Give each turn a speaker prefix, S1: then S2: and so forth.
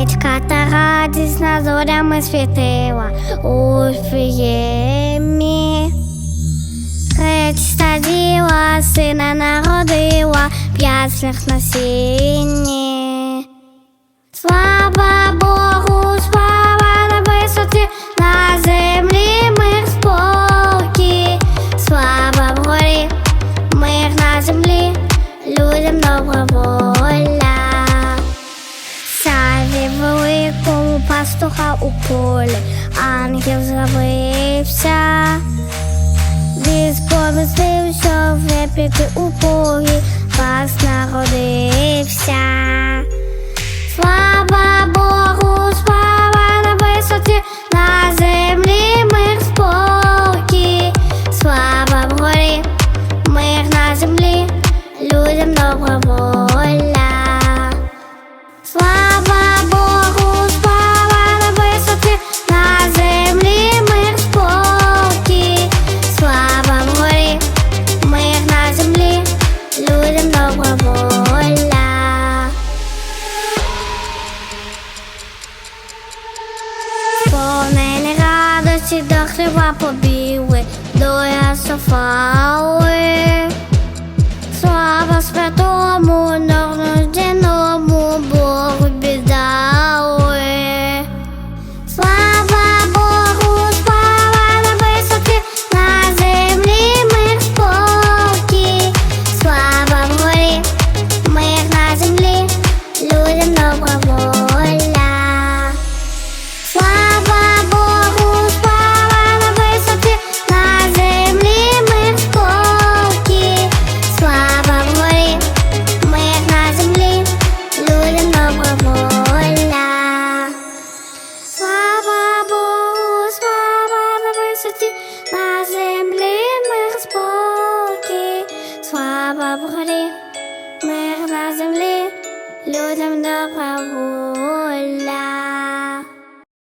S1: Нічка та радісна зорями світила у фіємі. Реч та діла сина народила, п'ясних насінні. пастуха у полі, ангел з'явився, Десь що в лепіки у полі, пас народився. красива побіли до Ясофали. Слава святому нам. Слава в горі, мир на землі, людям добра.